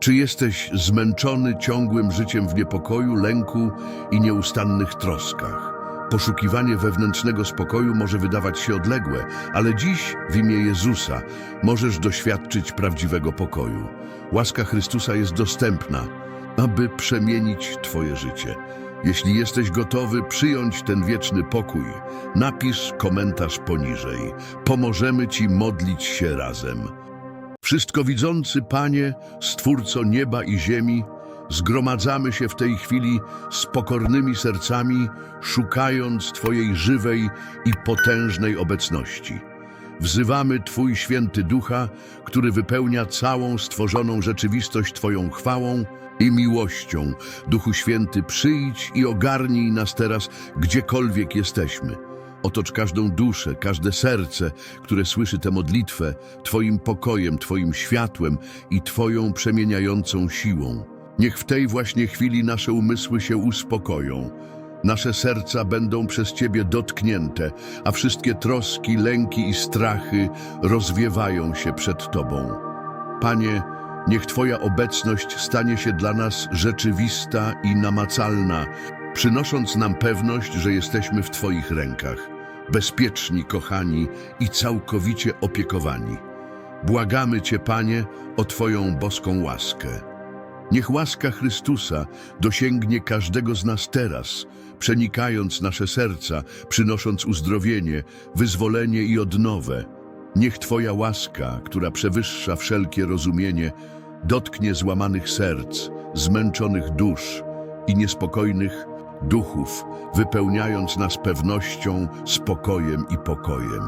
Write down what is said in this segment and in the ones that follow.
Czy jesteś zmęczony ciągłym życiem w niepokoju, lęku i nieustannych troskach? Poszukiwanie wewnętrznego spokoju może wydawać się odległe, ale dziś w imię Jezusa możesz doświadczyć prawdziwego pokoju. Łaska Chrystusa jest dostępna, aby przemienić Twoje życie. Jeśli jesteś gotowy przyjąć ten wieczny pokój, napisz komentarz poniżej. Pomożemy Ci modlić się razem. Wszystko widzący Panie, Stwórco nieba i ziemi, zgromadzamy się w tej chwili z pokornymi sercami, szukając Twojej żywej i potężnej obecności. Wzywamy Twój święty ducha, który wypełnia całą stworzoną rzeczywistość Twoją chwałą i miłością. Duchu Święty, przyjdź i ogarnij nas teraz, gdziekolwiek jesteśmy. Otocz każdą duszę, każde serce, które słyszy tę modlitwę, Twoim pokojem, Twoim światłem i Twoją przemieniającą siłą. Niech w tej właśnie chwili nasze umysły się uspokoją. Nasze serca będą przez Ciebie dotknięte, a wszystkie troski, lęki i strachy rozwiewają się przed Tobą. Panie, niech Twoja obecność stanie się dla nas rzeczywista i namacalna, przynosząc nam pewność, że jesteśmy w Twoich rękach, bezpieczni, kochani i całkowicie opiekowani. Błagamy Cię, Panie, o Twoją boską łaskę. Niech łaska Chrystusa dosięgnie każdego z nas teraz, przenikając nasze serca, przynosząc uzdrowienie, wyzwolenie i odnowę. Niech Twoja łaska, która przewyższa wszelkie rozumienie, dotknie złamanych serc, zmęczonych dusz i niespokojnych duchów, wypełniając nas pewnością, spokojem i pokojem.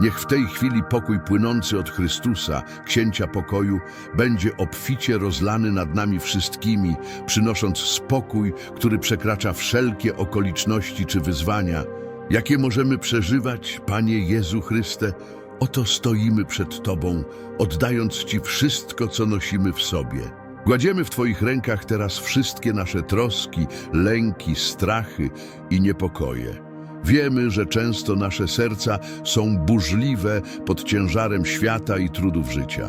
Niech w tej chwili pokój płynący od Chrystusa, Księcia Pokoju, będzie obficie rozlany nad nami wszystkimi, przynosząc spokój, który przekracza wszelkie okoliczności czy wyzwania, jakie możemy przeżywać, Panie Jezu Chryste, Oto stoimy przed Tobą, oddając Ci wszystko, co nosimy w sobie. Gładziemy w Twoich rękach teraz wszystkie nasze troski, lęki, strachy i niepokoje. Wiemy, że często nasze serca są burzliwe pod ciężarem świata i trudów życia.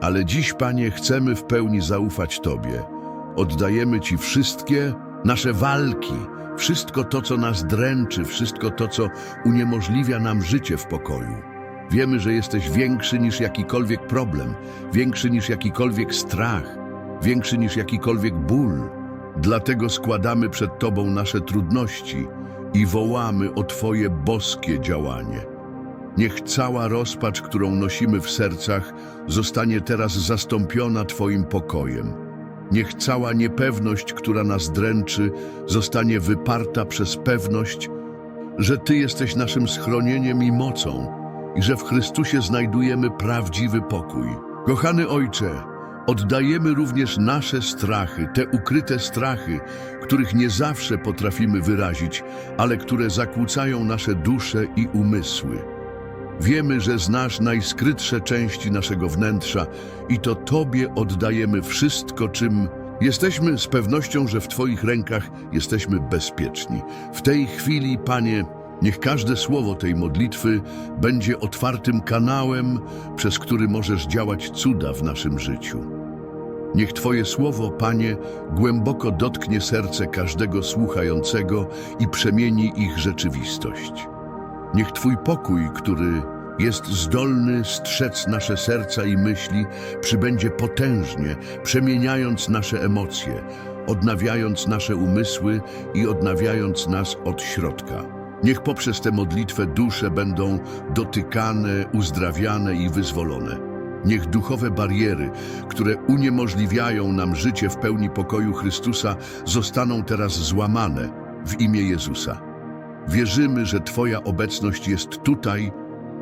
Ale dziś, Panie, chcemy w pełni zaufać Tobie. Oddajemy Ci wszystkie nasze walki, wszystko to, co nas dręczy, wszystko to, co uniemożliwia nam życie w pokoju. Wiemy, że jesteś większy niż jakikolwiek problem, większy niż jakikolwiek strach, większy niż jakikolwiek ból. Dlatego składamy przed Tobą nasze trudności i wołamy o Twoje boskie działanie. Niech cała rozpacz, którą nosimy w sercach, zostanie teraz zastąpiona Twoim pokojem. Niech cała niepewność, która nas dręczy, zostanie wyparta przez pewność, że Ty jesteś naszym schronieniem i mocą i że w Chrystusie znajdujemy prawdziwy pokój. Kochany Ojcze, oddajemy również nasze strachy, te ukryte strachy, których nie zawsze potrafimy wyrazić, ale które zakłócają nasze dusze i umysły. Wiemy, że znasz najskrytsze części naszego wnętrza i to Tobie oddajemy wszystko, czym jesteśmy z pewnością, że w Twoich rękach jesteśmy bezpieczni. W tej chwili, Panie, Niech każde słowo tej modlitwy będzie otwartym kanałem, przez który możesz działać cuda w naszym życiu. Niech Twoje słowo, Panie, głęboko dotknie serce każdego słuchającego i przemieni ich rzeczywistość. Niech Twój pokój, który jest zdolny strzec nasze serca i myśli, przybędzie potężnie, przemieniając nasze emocje, odnawiając nasze umysły i odnawiając nas od środka. Niech poprzez tę modlitwę dusze będą dotykane, uzdrawiane i wyzwolone. Niech duchowe bariery, które uniemożliwiają nam życie w pełni pokoju Chrystusa, zostaną teraz złamane w imię Jezusa. Wierzymy, że Twoja obecność jest tutaj,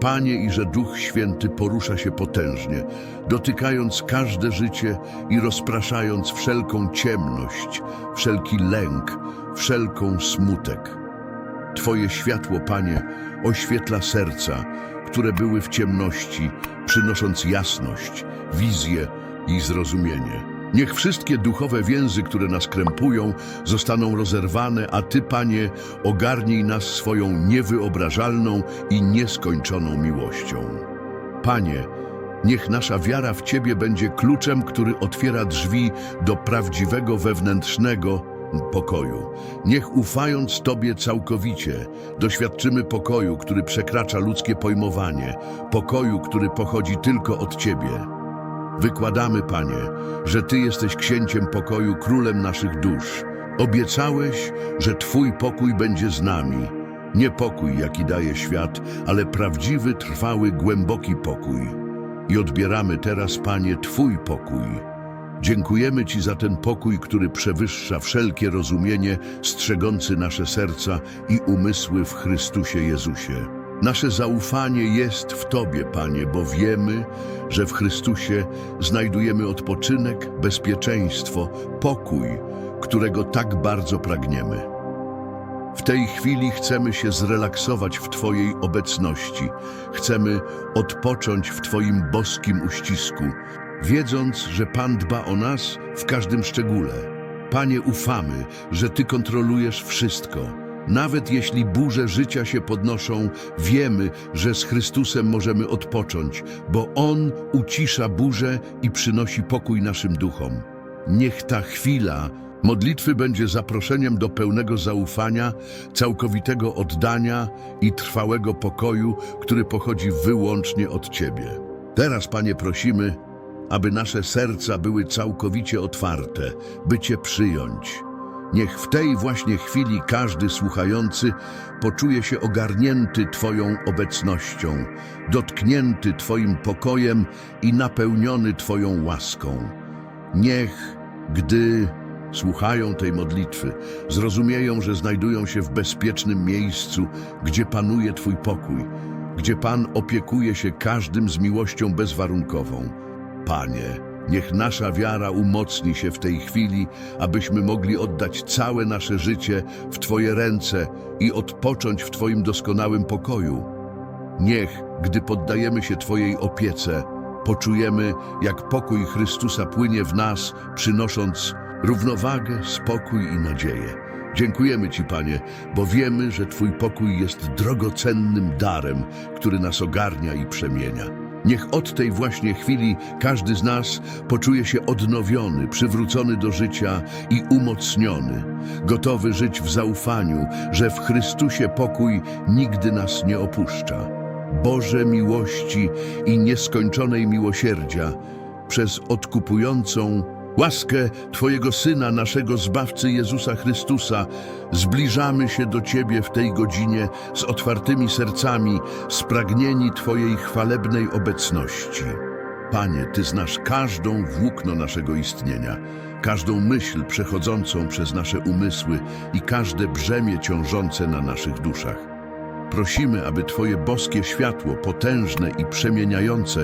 Panie, i że Duch Święty porusza się potężnie, dotykając każde życie i rozpraszając wszelką ciemność, wszelki lęk, wszelką smutek. Twoje światło, Panie, oświetla serca, które były w ciemności, przynosząc jasność, wizję i zrozumienie. Niech wszystkie duchowe więzy, które nas krępują, zostaną rozerwane, a Ty, Panie, ogarnij nas swoją niewyobrażalną i nieskończoną miłością. Panie, Niech nasza wiara w Ciebie będzie kluczem, który otwiera drzwi do prawdziwego wewnętrznego pokoju. Niech ufając Tobie całkowicie, doświadczymy pokoju, który przekracza ludzkie pojmowanie, pokoju, który pochodzi tylko od Ciebie. Wykładamy, Panie, że Ty jesteś księciem pokoju, królem naszych dusz. Obiecałeś, że Twój pokój będzie z nami. Nie pokój, jaki daje świat, ale prawdziwy, trwały, głęboki pokój. I odbieramy teraz, Panie, Twój pokój. Dziękujemy Ci za ten pokój, który przewyższa wszelkie rozumienie, strzegący nasze serca i umysły w Chrystusie Jezusie. Nasze zaufanie jest w Tobie, Panie, bo wiemy, że w Chrystusie znajdujemy odpoczynek, bezpieczeństwo, pokój, którego tak bardzo pragniemy. W tej chwili chcemy się zrelaksować w Twojej obecności. Chcemy odpocząć w Twoim boskim uścisku, wiedząc, że Pan dba o nas w każdym szczególe. Panie, ufamy, że Ty kontrolujesz wszystko. Nawet jeśli burze życia się podnoszą, wiemy, że z Chrystusem możemy odpocząć, bo On ucisza burzę i przynosi pokój naszym duchom. Niech ta chwila modlitwy będzie zaproszeniem do pełnego zaufania, całkowitego oddania i trwałego pokoju, który pochodzi wyłącznie od Ciebie. Teraz, Panie, prosimy, aby nasze serca były całkowicie otwarte, by Cię przyjąć. Niech w tej właśnie chwili każdy słuchający poczuje się ogarnięty Twoją obecnością, dotknięty Twoim pokojem i napełniony Twoją łaską. Niech, gdy słuchają tej modlitwy, zrozumieją, że znajdują się w bezpiecznym miejscu, gdzie panuje Twój pokój, gdzie Pan opiekuje się każdym z miłością bezwarunkową. Panie, niech nasza wiara umocni się w tej chwili, abyśmy mogli oddać całe nasze życie w Twoje ręce i odpocząć w Twoim doskonałym pokoju. Niech, gdy poddajemy się Twojej opiece, poczujemy, jak pokój Chrystusa płynie w nas, przynosząc równowagę, spokój i nadzieję. Dziękujemy Ci, Panie, bo wiemy, że Twój pokój jest drogocennym darem, który nas ogarnia i przemienia. Niech od tej właśnie chwili każdy z nas poczuje się odnowiony, przywrócony do życia i umocniony, gotowy żyć w zaufaniu, że w Chrystusie pokój nigdy nas nie opuszcza. Boże miłości i nieskończonej miłosierdzia, przez odkupującą łaskę Twojego Syna, naszego Zbawcy Jezusa Chrystusa, zbliżamy się do Ciebie w tej godzinie z otwartymi sercami, spragnieni Twojej chwalebnej obecności. Panie, Ty znasz każdą włókno naszego istnienia, każdą myśl przechodzącą przez nasze umysły i każde brzemię ciążące na naszych duszach. Prosimy, aby Twoje boskie światło, potężne i przemieniające,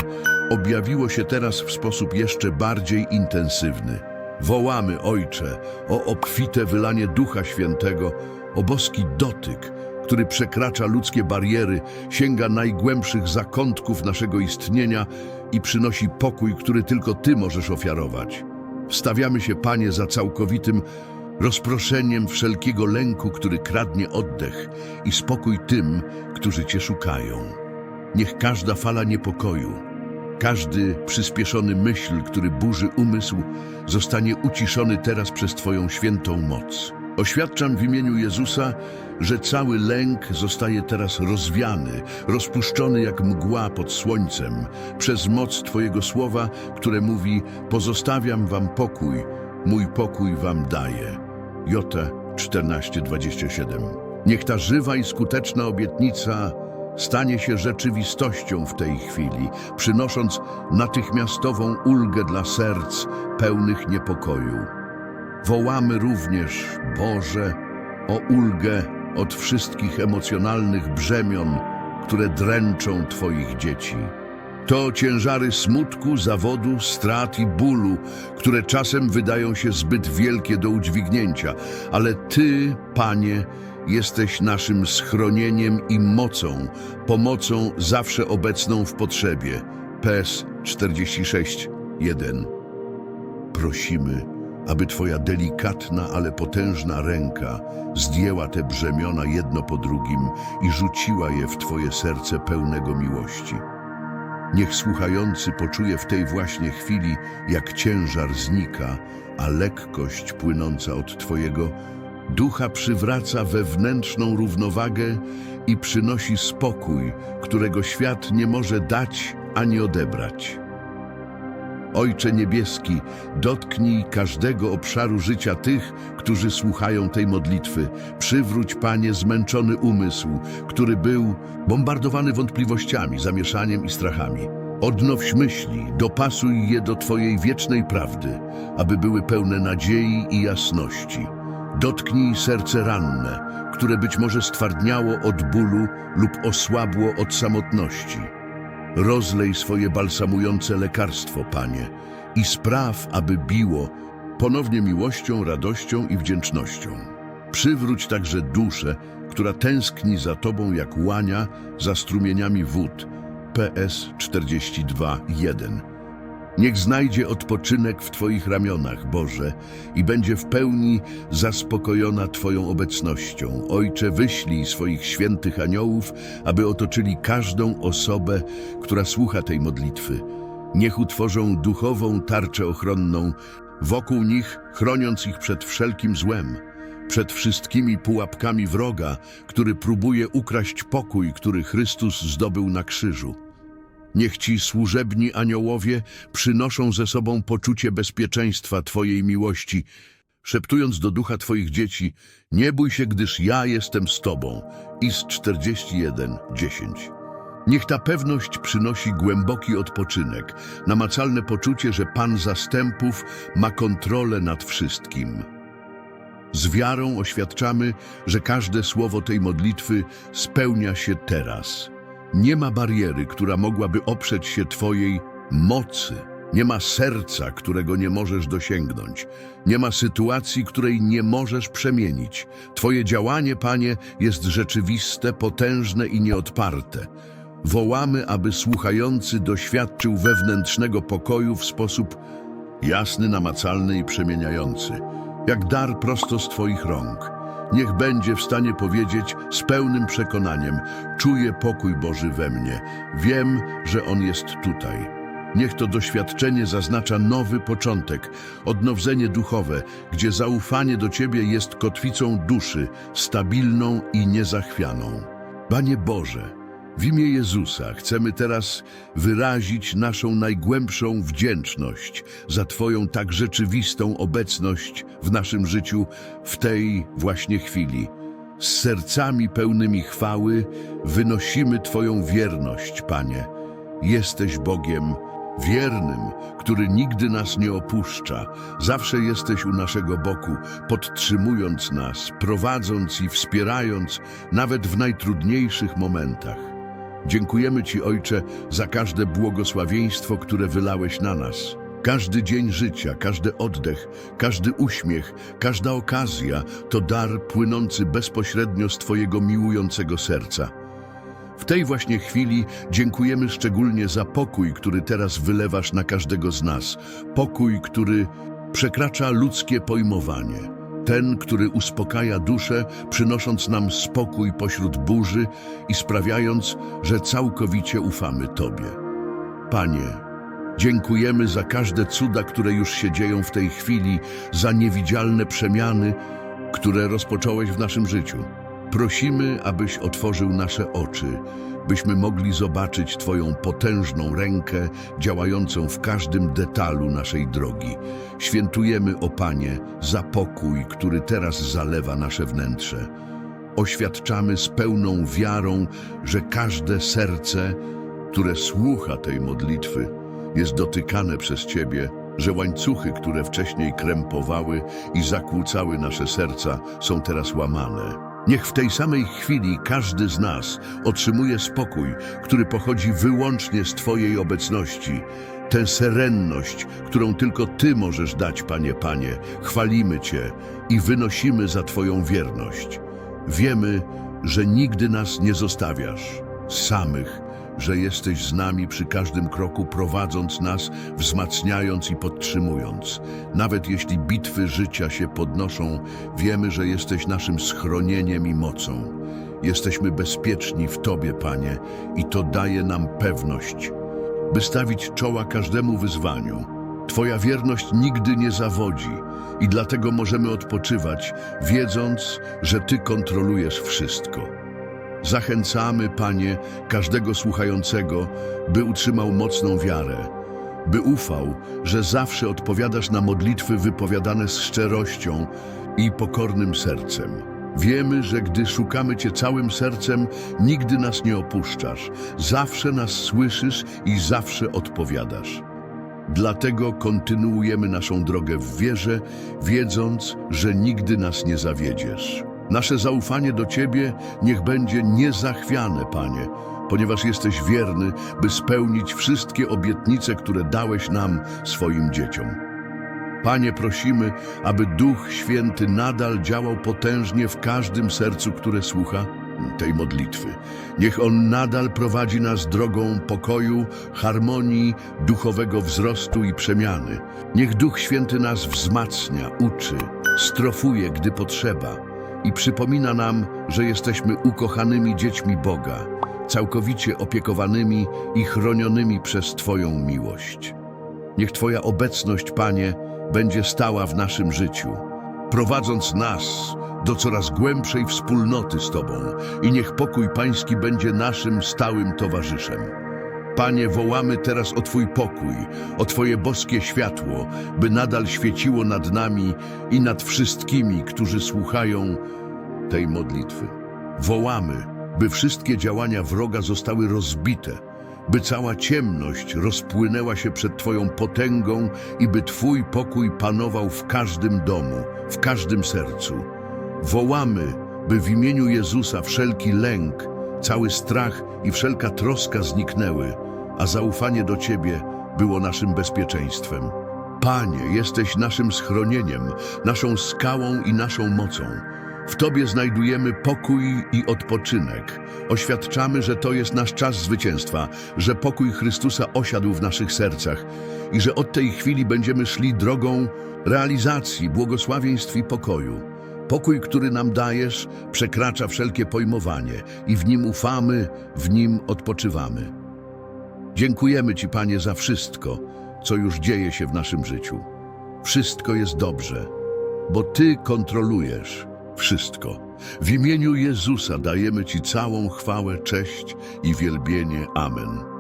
objawiło się teraz w sposób jeszcze bardziej intensywny. Wołamy, Ojcze, o obfite wylanie Ducha Świętego, o boski dotyk, który przekracza ludzkie bariery, sięga najgłębszych zakątków naszego istnienia i przynosi pokój, który tylko Ty możesz ofiarować. Wstawiamy się, Panie, za całkowitym rozproszeniem wszelkiego lęku, który kradnie oddech i spokój tym, którzy Cię szukają. Niech każda fala niepokoju, każdy przyspieszony myśl, który burzy umysł, zostanie uciszony teraz przez Twoją świętą moc. Oświadczam w imieniu Jezusa, że cały lęk zostaje teraz rozwiany, rozpuszczony jak mgła pod słońcem, przez moc Twojego słowa, które mówi: Pozostawiam Wam pokój, mój pokój Wam daję. Jota 14:27. Niech ta żywa i skuteczna obietnica stanie się rzeczywistością w tej chwili, przynosząc natychmiastową ulgę dla serc pełnych niepokoju. Wołamy również, Boże, o ulgę od wszystkich emocjonalnych brzemion, które dręczą Twoich dzieci. To ciężary smutku, zawodu, strat i bólu, które czasem wydają się zbyt wielkie do udźwignięcia, ale Ty, Panie, jesteś naszym schronieniem i mocą, pomocą zawsze obecną w potrzebie. PS 46, 1. Prosimy, aby Twoja delikatna, ale potężna ręka zdjęła te brzemiona jedno po drugim i rzuciła je w Twoje serce pełnego miłości. Niech słuchający poczuje w tej właśnie chwili, jak ciężar znika, a lekkość płynąca od Twojego ducha przywraca wewnętrzną równowagę i przynosi spokój, którego świat nie może dać ani odebrać. Ojcze Niebieski, dotknij każdego obszaru życia tych, którzy słuchają tej modlitwy. Przywróć, Panie, zmęczony umysł, który był bombardowany wątpliwościami, zamieszaniem i strachami. Odnow myśli, dopasuj je do Twojej wiecznej prawdy, aby były pełne nadziei i jasności. Dotknij serce ranne, które być może stwardniało od bólu lub osłabło od samotności. Rozlej swoje balsamujące lekarstwo, Panie, i spraw, aby biło ponownie miłością, radością i wdzięcznością. Przywróć także duszę, która tęskni za Tobą jak łania za strumieniami wód. PS 42.1 Niech znajdzie odpoczynek w Twoich ramionach, Boże, i będzie w pełni zaspokojona Twoją obecnością. Ojcze, wyślij swoich świętych aniołów, aby otoczyli każdą osobę, która słucha tej modlitwy. Niech utworzą duchową tarczę ochronną wokół nich, chroniąc ich przed wszelkim złem, przed wszystkimi pułapkami wroga, który próbuje ukraść pokój, który Chrystus zdobył na krzyżu. Niech ci służebni aniołowie przynoszą ze sobą poczucie bezpieczeństwa Twojej miłości, szeptując do ducha Twoich dzieci, nie bój się, gdyż ja jestem z Tobą. Ist 41, 10. Niech ta pewność przynosi głęboki odpoczynek, namacalne poczucie, że Pan zastępów ma kontrolę nad wszystkim. Z wiarą oświadczamy, że każde słowo tej modlitwy spełnia się teraz. Nie ma bariery, która mogłaby oprzeć się Twojej mocy. Nie ma serca, którego nie możesz dosięgnąć. Nie ma sytuacji, której nie możesz przemienić. Twoje działanie, Panie, jest rzeczywiste, potężne i nieodparte. Wołamy, aby słuchający doświadczył wewnętrznego pokoju w sposób jasny, namacalny i przemieniający, jak dar prosto z Twoich rąk. Niech będzie w stanie powiedzieć z pełnym przekonaniem: Czuję pokój Boży we mnie, wiem, że On jest tutaj. Niech to doświadczenie zaznacza nowy początek, odnowienie duchowe, gdzie zaufanie do Ciebie jest kotwicą duszy, stabilną i niezachwianą. Panie Boże, w imię Jezusa chcemy teraz wyrazić naszą najgłębszą wdzięczność za Twoją tak rzeczywistą obecność w naszym życiu w tej właśnie chwili. Z sercami pełnymi chwały wynosimy Twoją wierność, Panie. Jesteś Bogiem wiernym, który nigdy nas nie opuszcza. Zawsze jesteś u naszego boku, podtrzymując nas, prowadząc i wspierając, nawet w najtrudniejszych momentach. Dziękujemy Ci, Ojcze, za każde błogosławieństwo, które wylałeś na nas. Każdy dzień życia, każdy oddech, każdy uśmiech, każda okazja to dar płynący bezpośrednio z Twojego miłującego serca. W tej właśnie chwili dziękujemy szczególnie za pokój, który teraz wylewasz na każdego z nas. Pokój, który przekracza ludzkie pojmowanie. Ten, który uspokaja duszę, przynosząc nam spokój pośród burzy i sprawiając, że całkowicie ufamy Tobie. Panie, dziękujemy za każde cuda, które już się dzieją w tej chwili, za niewidzialne przemiany, które rozpocząłeś w naszym życiu. Prosimy, abyś otworzył nasze oczy, byśmy mogli zobaczyć Twoją potężną rękę działającą w każdym detalu naszej drogi. Świętujemy, o Panie, za pokój, który teraz zalewa nasze wnętrze. Oświadczamy z pełną wiarą, że każde serce, które słucha tej modlitwy, jest dotykane przez Ciebie, że łańcuchy, które wcześniej krępowały i zakłócały nasze serca, są teraz łamane. Niech w tej samej chwili każdy z nas otrzymuje spokój, który pochodzi wyłącznie z Twojej obecności. Tę serenność, którą tylko Ty możesz dać, Panie, Panie, chwalimy Cię i wynosimy za Twoją wierność. Wiemy, że nigdy nas nie zostawiasz samych, że jesteś z nami przy każdym kroku, prowadząc nas, wzmacniając i podtrzymując. Nawet jeśli bitwy życia się podnoszą, wiemy, że jesteś naszym schronieniem i mocą. Jesteśmy bezpieczni w Tobie, Panie, i to daje nam pewność, by stawić czoła każdemu wyzwaniu. Twoja wierność nigdy nie zawodzi i dlatego możemy odpoczywać, wiedząc, że Ty kontrolujesz wszystko. Zachęcamy, Panie, każdego słuchającego, by utrzymał mocną wiarę, by ufał, że zawsze odpowiadasz na modlitwy wypowiadane z szczerością i pokornym sercem. Wiemy, że gdy szukamy Cię całym sercem, nigdy nas nie opuszczasz, zawsze nas słyszysz i zawsze odpowiadasz. Dlatego kontynuujemy naszą drogę w wierze, wiedząc, że nigdy nas nie zawiedziesz. Nasze zaufanie do Ciebie niech będzie niezachwiane, Panie, ponieważ jesteś wierny, by spełnić wszystkie obietnice, które dałeś nam, swoim dzieciom. Panie, prosimy, aby Duch Święty nadal działał potężnie w każdym sercu, które słucha tej modlitwy. Niech On nadal prowadzi nas drogą pokoju, harmonii, duchowego wzrostu i przemiany. Niech Duch Święty nas wzmacnia, uczy, strofuje, gdy potrzeba i przypomina nam, że jesteśmy ukochanymi dziećmi Boga, całkowicie opiekowanymi i chronionymi przez Twoją miłość. Niech Twoja obecność, Panie, będzie stała w naszym życiu, prowadząc nas do coraz głębszej wspólnoty z Tobą i niech pokój Pański będzie naszym stałym towarzyszem. Panie, wołamy teraz o Twój pokój, o Twoje boskie światło, by nadal świeciło nad nami i nad wszystkimi, którzy słuchają tej modlitwy. Wołamy, by wszystkie działania wroga zostały rozbite, by cała ciemność rozpłynęła się przed Twoją potęgą i by Twój pokój panował w każdym domu, w każdym sercu. Wołamy, by w imieniu Jezusa wszelki lęk, cały strach i wszelka troska zniknęły, a zaufanie do Ciebie było naszym bezpieczeństwem. Panie, jesteś naszym schronieniem, naszą skałą i naszą mocą. W Tobie znajdujemy pokój i odpoczynek. Oświadczamy, że to jest nasz czas zwycięstwa, że pokój Chrystusa osiadł w naszych sercach i że od tej chwili będziemy szli drogą realizacji błogosławieństw i pokoju. Pokój, który nam dajesz, przekracza wszelkie pojmowanie i w nim ufamy, w nim odpoczywamy. Dziękujemy Ci, Panie, za wszystko, co już dzieje się w naszym życiu. Wszystko jest dobrze, bo Ty kontrolujesz wszystko. W imieniu Jezusa dajemy Ci całą chwałę, cześć i wielbienie. Amen.